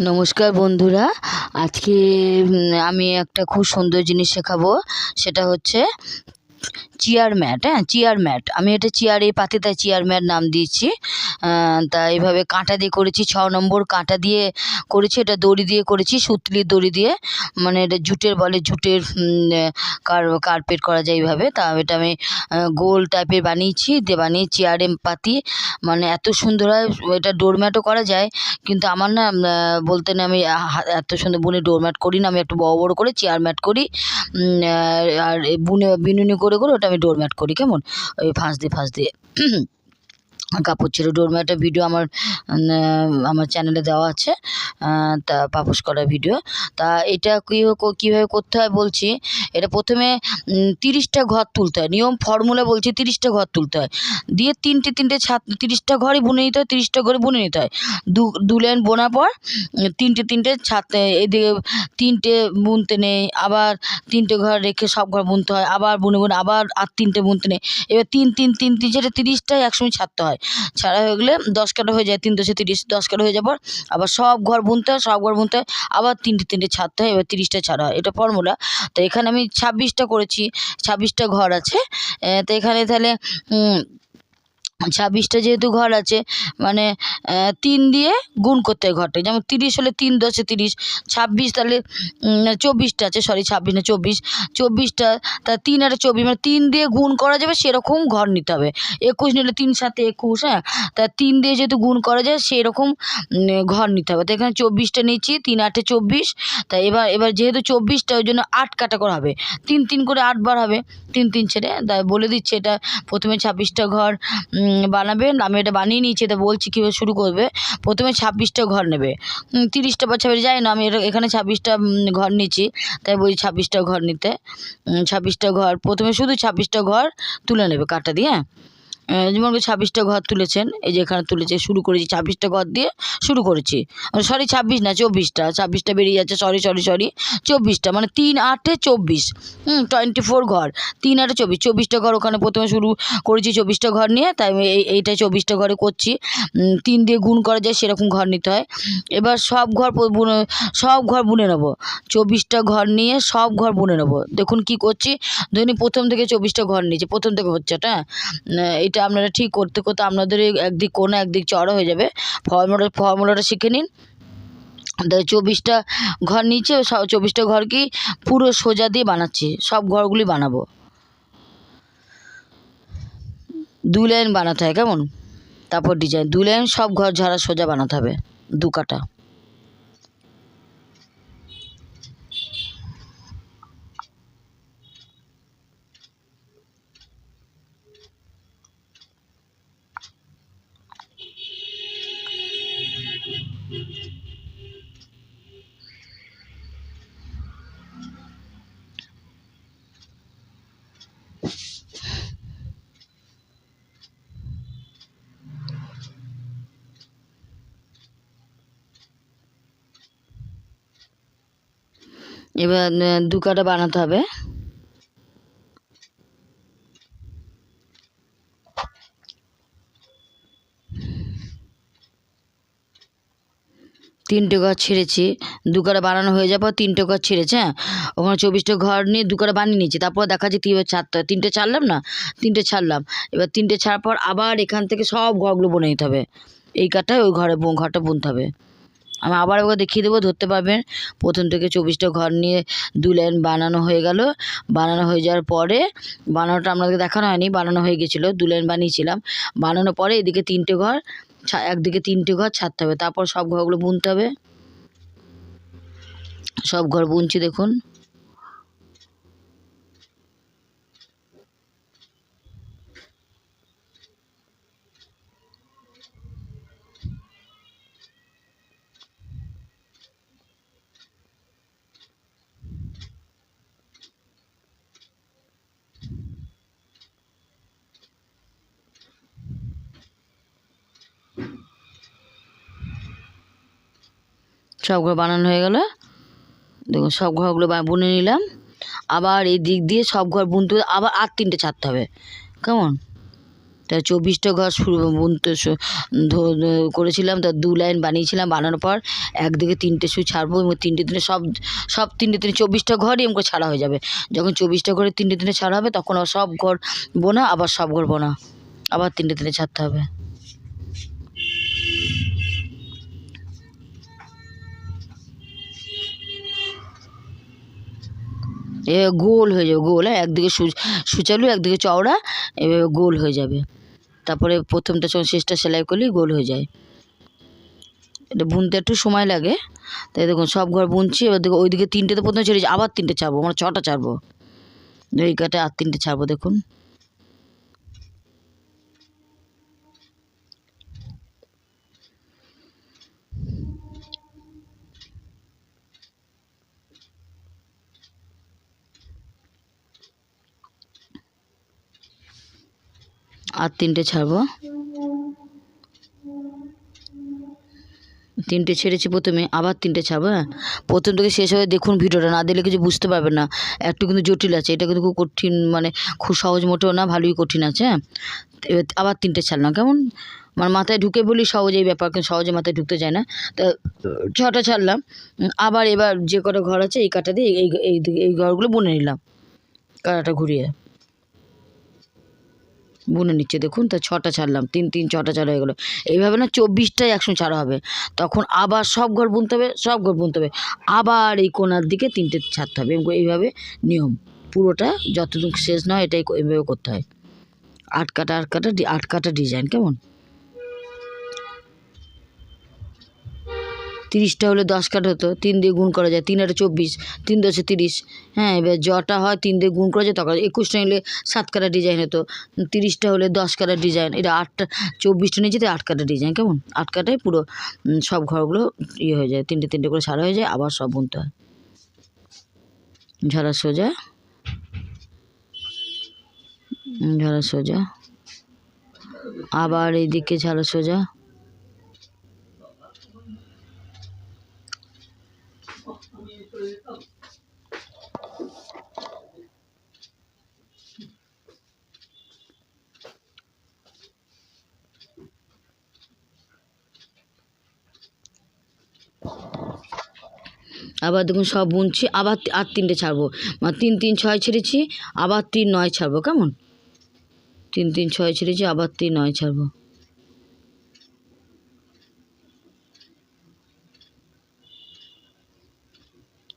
নমস্কার বন্ধুরা। আজকে আমি একটা খুব সুন্দর জিনিস শেখাবো। সেটা হচ্ছে চেয়ার ম্যাট হ্যাঁ? চেয়ার ম্যাট আমি এটা চেয়ারে পাতিতে চেয়ার ম্যাট নাম দিয়েছি। তা এইভাবে কাঁটা দিয়ে করেছি, ছ নম্বর কাঁটা দিয়ে করেছি। এটা দড়ি দিয়ে করেছি, সুতলির দড়ি দিয়ে। মানে এটা জুটের বলে, জুটের কার কার্পেট করা যায় এইভাবে তা এটা আমি গোল টাইপের বানিয়েছি, দিয়ে বানিয়ে চেয়ারে পাতি। মানে এত সুন্দর হয়, এটা ডোরম্যাটও করা যায়। কিন্তু আমার না বলতে না আমি এত সুন্দর বুনে ডোরম্যাট করি না। আমি একটু বড় বড় করে চেয়ার ম্যাট করি। আর বুনে, বিনুনি করে করে করে ওটা আমি ডোরম্যাট করি কেমন? ওই ফাঁস দিয়ে ফাঁস দিয়ে। কাপড় ছেড়ে ডোরম্যাটের ভিডিও আমার আমার চ্যানেলে দেওয়া আছে তা পাপোশ করা ভিডিও তা এটা কী কীভাবে করতে হয় বলছি, এটা প্রথমে তিরিশটা ঘর তুলতে হয়। নিয়ম ফর্মুলা বলছি, তিরিশটা ঘর তুলতে হয়। দিয়ে তিনটে তিনটে ছাদ, তিরিশটা ঘরই বুনে নিতে হয়, তিরিশটা ঘরে বুনে নিতে হয়। দু দু লাইন বোনার পর, তিনটে তিনটে ছাদ, এদিকে তিনটে বুনতে নেই, আবার তিনটে ঘর রেখে সব ঘর বুনতে হয়, আবার বুনে বুনে, আবার আর তিনটে বুনতে নেই। এবার তিন তিন তিন তিন যেটা তিরিশটাই একসঙ্গে ছাড়তে হয়। ছাড়া হয়ে গেলে দশ কাটা হয়ে যায়, তিন দশে তিরিশ, দশ কাটা হয়ে যাওয়ার পর আবার সব ঘর বুনতে হয়, সব ঘর বুনতে হয়, আবার তিনটে তিনটে ছাড়তে হয়, এবার তিরিশটা ছাড়া হয়, এটা ফর্মুলা তো এখানে আমি ছাব্বিশটা করেছি, ছাব্বিশটা ঘর আছে। তো এখানে তাহলে ছাব্বিশটা যেহেতু ঘর আছে মানে তিন দিয়ে গুণ করতে হয় ঘরটা যেমন তিরিশ হলে তিন, দশে তিরিশ, ছাব্বিশ তাহলে চব্বিশটা আছে সরি ছাব্বিশ না, চব্বিশ। চব্বিশটা, তা তিন আর চব্বিশ মানে তিন দিয়ে গুণ করা যাবে, সেরকম ঘর নিতে হবে। একুশ নিলে তিন সাথে একুশ হ্যাঁ? তা তিন দিয়ে যেহেতু গুণ করা যায়, সেরকম ঘর নিতে হবে। তো এখানে চব্বিশটা নিচ্ছি, তিন, আটে, চব্বিশ। তা এবার এবার যেহেতু চব্বিশটা, ওই জন্য আট কাটা করা হবে। তিন তিন করে আটবার হবে, তিন তিন ছেড়ে তাই বলে দিচ্ছে এটা প্রথমে ছাব্বিশটা ঘর বানাবেন আমি এটা বানিয়ে নিয়েছি, এটা বলছি কীভাবে শুরু করবে। প্রথমে ছাব্বিশটা ঘর নেবে। তিরিশটা বা ছাব্বিশ, যাই না, আমি এটা এখানে ছাব্বিশটা ঘর নিচ্ছি তাই বলি ছাব্বিশটা ঘর নিতে। ছাব্বিশটা ঘর, প্রথমে শুধু ছাব্বিশটা ঘর তুলে নেবে কাটা দিয়ে হ্যাঁ? যেমন ছাব্বিশটা ঘর তুলেছেন এই যে এখানে তুলেছে শুরু করেছি ছাব্বিশটা ঘর দিয়ে শুরু করেছি। সরি ছাব্বিশ না চব্বিশটা ছাব্বিশটা বেরিয়ে যাচ্ছে সরি সরি সরি চব্বিশটা মানে তিন আটে চব্বিশ হুম টোয়েন্টি ফোর ঘর তিন আটে চব্বিশ চব্বিশটা ঘর ওখানে প্রথমে শুরু করেছি চব্বিশটা ঘর নিয়ে তাই আমি এই এইটা চব্বিশটা ঘরে করছি। তিন দিয়ে গুণ করা যায় সেরকম ঘর নিতে হয়। এবার সব ঘর বুনে সব ঘর বুনে নেব। চব্বিশটা ঘর নিয়ে সব ঘর বুনে নেব। দেখুন কি করছি ধরুন প্রথম থেকে চব্বিশটা ঘর নিয়েছি প্রথম থেকে হচ্ছে এটা হ্যাঁ উম, এটা আপনারা ঠিক করতে করতে আপনাদের একদিক কোনো একদিক চড়া হয়ে যাবে। ফর্মুলা, ফর্মুলাটা শিখে নিন। চব্বিশটা ঘর নিচে চব্বিশটা ঘর কি? পুরো সোজা দিয়ে বানাচ্ছি। সব ঘরগুলি বানাবো। দু লাইন বানাতে হয়, কেমন? তারপর ডিজাইন দু লাইন সব ঘর ঝাড়া সোজা বানাতে হবে, দু কাটা। এবার দু কাটা বানাতে হবে। তিনটে ঘর ছেড়েছি। দু কাটা বানানো হয়ে যাওয়ার পর তিনটে ঘর ছেড়েছে হ্যাঁ? ওখানে চব্বিশটা ঘর নিয়ে দু কাটা বানিয়ে নিয়েছি। তারপর দেখা যাচ্ছে কীভাবে ছাড়তে তিনটে ছাড়লাম না? তিনটে ছাড়লাম। এবার তিনটে ছাড়ার পর আবার এখান থেকে সব ঘরগুলো বনে নিতে হবে। এই কাঠটায় ওই ঘরে ঘরটা বুনতে হবে। আমি আবার ওকে দেখিয়ে দেবো, ধরতে পারবেন। প্রথম থেকে চব্বিশটা ঘর নিয়ে দু লাইন বানানো হয়ে গেল। বানানো হয়ে যাওয়ার পরে বানানোটা আপনাদেরকে দেখানো হয়নি, বানানো হয়ে গেছিল, দু লাইন বানিয়েছিলাম। বানানোর পরে এদিকে তিনটে ঘর একদিকে তিনটে ঘর ছাড়তে হবে। তারপর সব ঘরগুলো বুনতে হবে। সব ঘর বুনছি, দেখুন। সব ঘর বানানো হয়ে গেল। দেখুন, সব ঘরগুলো বুনে নিলাম। আবার এই দিক দিয়ে সব ঘর বুনতে আবার আর তিনটে ছাড়তে হবে। কেমন? তা চব্বিশটা ঘর শুরু- বুনতে করেছিলাম, তা দু লাইন বানিয়েছিলাম। বানানোর পর একদিকে তিনটে সুই ছাড়বো এবং তিনটে দিনে সব সব তিনটে দিনে চব্বিশটা ঘরই এমন করে ছাড়া হয়ে যাবে। যখন চব্বিশটা ঘরে তিনটে দিনে ছাড়া হবে, তখন সব ঘর বোনা, আবার সব ঘর বোনা। আবার তিনটে দিনে ছাড়তে হবে। এ গোল হয়ে যাবে, গোল হ্যাঁ একদিকে সুচালু, একদিকে চওড়া এভাবে গোল হয়ে যাবে। তারপরে প্রথমটা যখন শেষটা সেলাই করলেই গোল হয়ে যায়। এটা বুনতে একটু সময় লাগে। তাই দেখুন, সব ঘর বুনছি, এবার দেখো ওইদিকে তিনটে তো প্রথমে ছেড়েছি আবার তিনটে ছাড়বো আমরা ছটা ছাড়বো এই কাটে আর তিনটে ছাড়বো দেখুন। আর তিনটে ছাড়বো। তিনটে ছেড়েছি প্রথমে, আবার তিনটে ছাড়বো হ্যাঁ? প্রথম থেকে শেষ হয়ে দেখুন ভিডিওটা, না দিলে কিছু বুঝতে পারবেন না। একটু কিন্তু জটিল আছে, এটা কিন্তু খুব কঠিন মানে খুব সহজ মোটেও না, ভালোই কঠিন আছে হ্যাঁ? এবার আবার তিনটে ছাড়লাম, কেমন? মানে মাথায় ঢুকে বলি সহজে এই ব্যাপার, কিন্তু সহজে মাথায় ঢুকতে যায় না। তা ছটা ছাড়লাম, আবার এবার যে কটা ঘর আছে, এই কাটা দিয়ে এই এই ঘরগুলো বুনে নিলাম, কাটাটা ঘুরিয়ে। বুনে নিচ্ছে। দেখুন তা ছটা ছাড়লাম, তিন তিন, ছটা ছাড়া হয়ে গেলো। এইভাবে না চব্বিশটাই একসঙ্গে ছাড়া হবে। তখন আবার সব ঘর বুনতে হবে, সব ঘর বুনতে হবে। আবার এই কোনার দিকে তিনটে ছাড়তে হবে। এইভাবে নিয়ম। পুরোটা যতদূর শেষ নয়, এটাই এইভাবে করতে হয়। আটকাটা আটকাটা আট কাটা ডি- আট কাটা ডিজাইন কেমন? তিরিশটা হলে দশ কাঠ হতো, তিন দিয়ে গুণ করা যায়, তিন আটে চব্বিশ, তিন দশে তিরিশ। হ্যাঁ এবার জটা হয়, তিন দিয়ে গুণ করা যায়, তখন একুশটা নিলে সাত কাটা ডিজাইন হতো। তিরিশটা হলে দশ কাটা ডিজাইন এটা আটটা চব্বিশটা নিয়ে যেতে আট কাটা ডিজাইন কেমন? আট কাটায় পুরো সব ঘরগুলো ইয়ে হয়ে যায়, তিনটে তিনটে করে সারা হয়ে যায়, আবার সব বুনতে হয়। ঝাড়া সোজা। ঝাড়া সোজা। আবার এইদিকে ঝাড়া সোজা। আবার দেখুন সব বুনছি, আবার আর তিনটে ছাড়বো। মানে তিন তিন, ছয় ছেড়েছি, আবার তিন, নয় ছাড়বো, কেমন? তিন তিন, ছয় ছেড়েছি, আবার তিন, নয় ছাড়বো।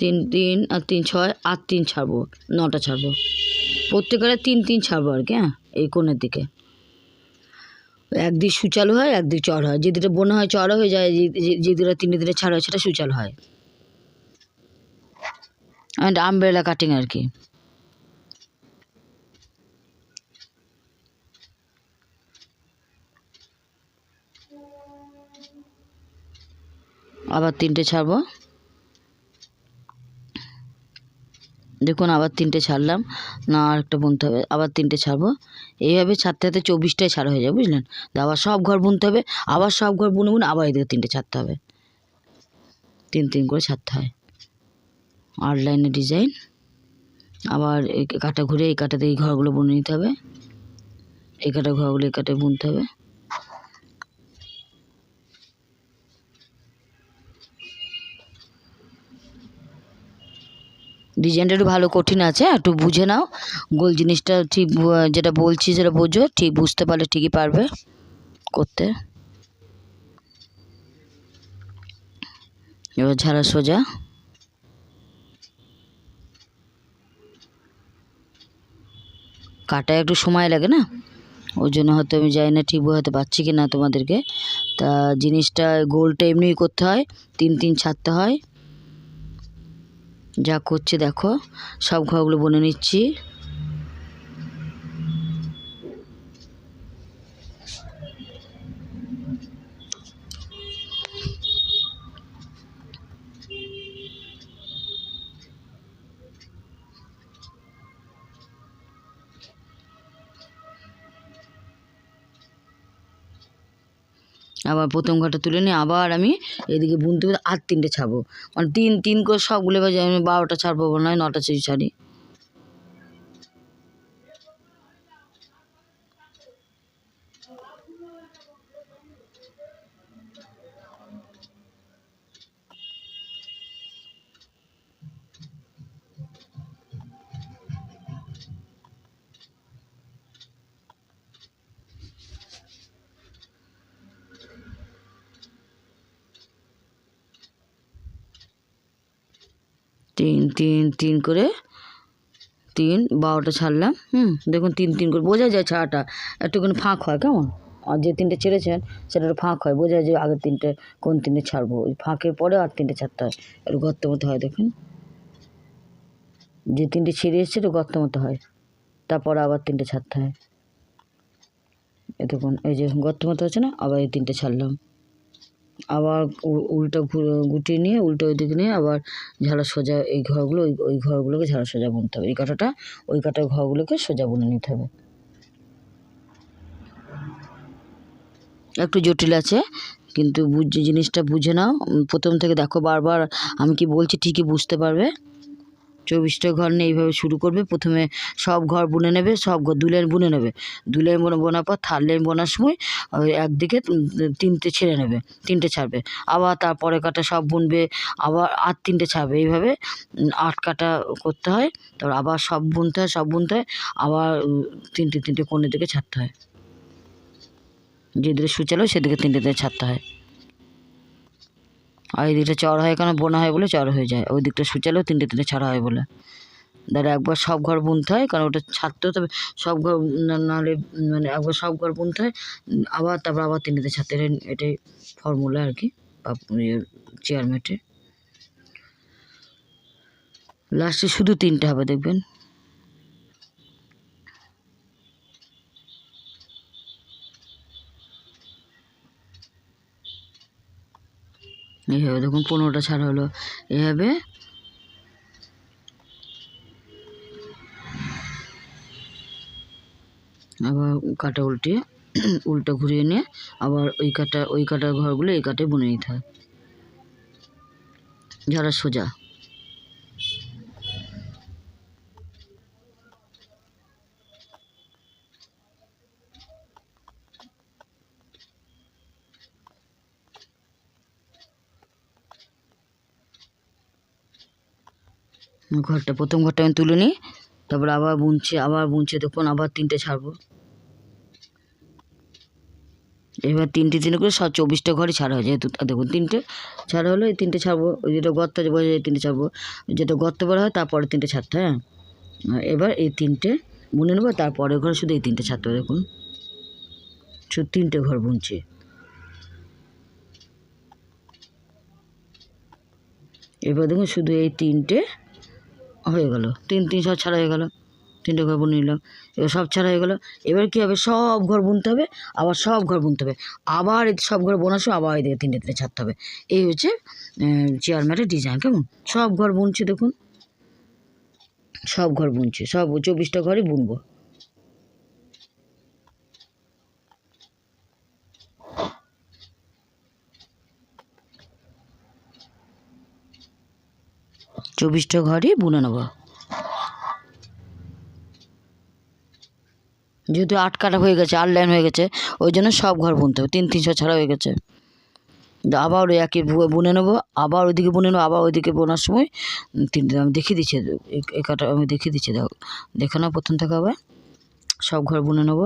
তিন তিন, আর তিন, ছয় আর তিন ছাড়বো, নটা ছাড়বো। প্রত্যেকের তিন তিন ছাড়বো আর কি হ্যাঁ এই কোণের দিকে। একদিক সুচালু হয় একদিক চড় হয়। যে দিকে বোনা হয় চড়া হয়ে যায়, যে- দিকে তিনটে দিনে ছাড়া হয়, সেটা সুচালু হয়। অ্যান্ড আমব্রেলা কাটিং আর কি। আবার তিনটে ছাড়বো। দেখুন আবার তিনটে ছাড়লাম, না আর একটা বুনতে হবে, আবার তিনটে ছাড়বো। এইভাবে ছাড়তে ছাড়তে চব্বিশটাই ছাড়া হয়ে যাবে, বুঝলেন? আবার সব ঘর বুনতে হবে, আবার সব ঘর বুনে বুনে আবার এদিকে তিনটে ছাড়তে হবে। তিন তিন করে ছাড়তে হয়। আট লাইনের ডিজাইন, আবার এই কাটা ঘুরে এই কাটাতে এই ঘরগুলো বুনে নিতে হবে। এই কাটা ঘরগুলো এই কাটে বুনতে হবে। ডিজাইনটা একটু ভালো কঠিন আছে একটু বুঝে নাও। গোল জিনিসটা ঠিক যেটা বলছি সেটা বোঝো, ঠিক বুঝতে পারলে ঠিকই পারবে করতে। এবার ঝাড়া সোজা। কাটায় একটু সময় লাগে না? ওই জন্য হয়তো আমি জানি না ঠিক বোঝাতে পারছি কি না তোমাদেরকে। তা জিনিসটা গোলটা এমনিই করতে হয়, তিন তিন ছাড়তে হয়। যা করছে দেখো সব ঘরগুলো বনে নিচ্ছি। আবার প্রথম ঘরটা তুলে নিয়ে আবার আমি এদিকে বুনতে বুনতে আর তিনটে ছাড়বো। মানে তিন তিন করে সবগুলো এবার আমি বারোটা ছাড়বো নয় নটা সেই ছাড়ি। তিন তিন তিন করে তিন, বারোটা ছাড়লাম, হুম, দেখুন তিন তিন করে, বোঝা যায় ছাড়াটা একটুখানি ফাঁক হয় কেমন? আর যে তিনটে ছেড়েছেন সেটা একটু ফাঁক হয়, বোঝা যায় যে আগের তিনটে কোন তিনটে ছাড়বো, ওই ফাঁকের পরে আর তিনটে ছাড়তে হয়, একটু গর্ত মতো হয়, দেখুন। যে তিনটে ছিঁড়ে এসছে, একটু গর্ত মতো হয়, তারপরে আবার তিনটে ছাড়তে হয়। এ দেখুন, এই যে গর্ত মতো হচ্ছে না, আবার এই তিনটে ছাড়লাম। আবার উল্টো গুটি গুটিয়ে নিয়ে, উল্টো ওই দিক নিয়ে আবার ঝাড়া সোজা এই ঘরগুলো, ওই ওই ঘরগুলোকে ঝাড়া সোজা বুনতে হবে। এই কাঁটাটা, ওই কাঁটার ঘরগুলোকে সোজা বুনে নিতে হবে। একটু জটিল আছে, কিন্তু বুঝ, জিনিসটা বুঝে নাও। প্রথম থেকে দেখো বারবার আমি কি বলছি ঠিকই বুঝতে পারবে? চব্বিশটা ঘর নিয়ে এইভাবে শুরু করবে। প্রথমে সব ঘর বুনে নেবে, সব ঘর দু লাইন বুনে নেবে। দু লাইন বোনা, বোনার পর থার্ড লাইন বোনার সময়, ওই একদিকে তিনটে ছেড়ে নেবে, তিনটে ছাড়বে। আবার তারপরে কাটা সব বুনবে, আবার আর তিনটে ছাড়বে। এইভাবে আট কাটা করতে হয়, তারপর আবার সব বুনতে হয়, সব বুনতে হয়, আবার তিনটে তিনটে কোণের দিকে ছাড়তে হয়। যেদিকে সুচালো সেদিকে তিনটে দিকে ছাড়তে হয়। আর এই দিকটা চড় হয় কেন? বোনা হয় বলে চড় হয়ে যায়। ওই দিকটা সুচালেও তিনটে তিনটে ছাড়া হয় বলে। দাঁড়া একবার সব ঘর বুনতে হয়, কারণ ওটা ছাড়তেও তবে সব ঘর নাহলে মানে একবার সব ঘর বুনতে হয়, আবার তারপর আবার তিনটেতে ছাড়তে হয়। এটাই- ফর্মুলা আর কি, বা চেয়ার লাস্টে শুধু তিনটে হবে, দেখবেন। এইভাবে দেখুন পনেরোটা ছাড় হলো। এভাবে আবার কাটা উল্টে, উল্টা ঘুরিয়ে নিয়ে আবার ওই কাটা, ওই কাটার ঘরগুলো এই কাটে বুনে নিতে হয়। যারা সোজা। ঘরটা প্রথম ঘরটা আমি তুলে নিই তারপর আবার বুনছে আবার বুনছে দেখুন আবার তিনটে ছাড়বো। এবার তিনটে তিনটে করে সব চব্বিশটা ঘরই ছাড়া হয় যেহেতু দেখুন তিনটে ছাড়া হলো এই তিনটে ছাড়বো ওই যেটা গর্ত বোঝা যায় তিনটে ছাড়বো যেটা গর্ত বড় হয় তারপরে তিনটে ছাড়তে হয়, হ্যাঁ? এবার এই তিনটে বুনে নেব তারপরের ঘরে শুধু এই তিনটে ছাড়তে হবে দেখুন। শুধু তিনটে ঘর বুনছি। এবার দেখুন শুধু এই তিনটে হয়ে গেল। তিন তিন, সব ছাড়া হয়ে গেল। তিনটে ঘর বুনে নিলাম। এবার সব ছাড়া হয়ে গেলো। এবার কী হবে? সব ঘর বুনতে হবে, আবার সব ঘর বুনতে হবে। আবার সব ঘর বোনার সময় আবার এদিকে তিনটে তিনটে ছাড়তে হবে। এই হচ্ছে চেয়ার ম্যাটের ডিজাইন কেমন? সব ঘর বুনছে দেখুন। সব ঘর বুনছে। সব চব্বিশটা ঘরই বুনবো। চব্বিশটা ঘরই বুনে নেব। যেহেতু আট কাটা হয়ে গেছে, আট লাইন হয়ে গেছে, ওই জন্য সব ঘর বুনতে হবে। তিন তিনশো ছাড়া হয়ে গেছে। আবার ওই একই বুনে নেব, আবার ওইদিকে বুনে নেব, আবার ওইদিকে বোনার সময় তিনটে আমি দেখিয়ে দিচ্ছি এই কাটা আমি দেখিয়ে দিচ্ছি, দেখো। দেখে নাও প্রথম থেকে আবার। সব ঘর বুনে নেব।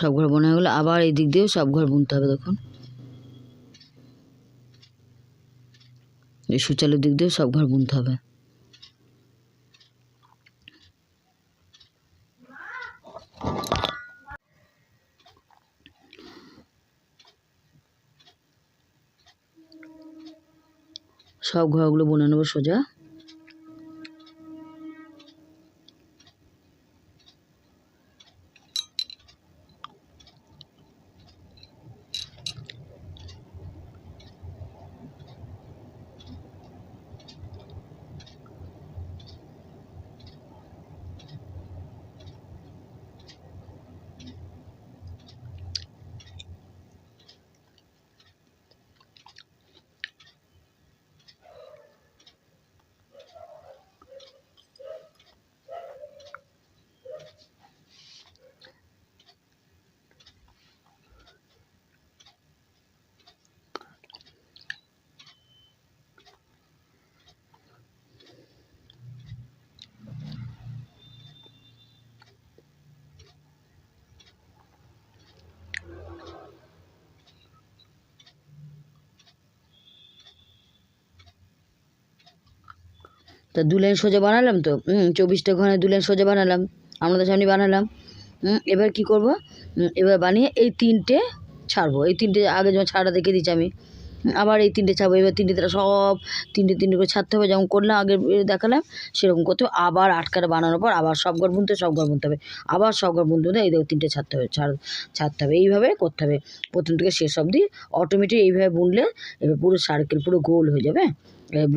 সব ঘর বোনা গেলে আবার এই দিক দিয়েও সব ঘর বুনতে হবে দেখুন এই সুচালুর দিক দিয়েও সব ঘর বুনতে হবে। সব ঘরগুলো বুনে নেব সোজা। তা দু লাইন সোজা বানালাম তো? চব্বিশটা ঘরে দু লাইন সোজা বানালাম। আপনাদের সামনে বানালাম। এবার কি করব? এবার বানিয়ে এই তিনটে ছাড়বো। এই তিনটে আগে যেমন ছাড়া দেখে দিচ্ছি আমি? আবার এই তিনটে ছাড়বো। এবার তিনটে তারা সব তিনটে তিনটে করে ছাড়তে হবে। যেমন করলাম, আগে দেখালাম, সেরকম করতে হবে। আবার আটকাটা বানানোর পর আবার সব ঘর বুনতে সব ঘর বুনতে হবে। আবার সব ঘর বুনতে হবে এই দেখো তিনটে ছাড়তে হবে, ছাড়, ছাড়তে হবে। এইভাবে করতে হবে। প্রথম থেকে শেষ অবধি অটোমেটিক এইভাবে বুনলে এবার পুরো সার্কেল পুরো গোল হয়ে যাবে।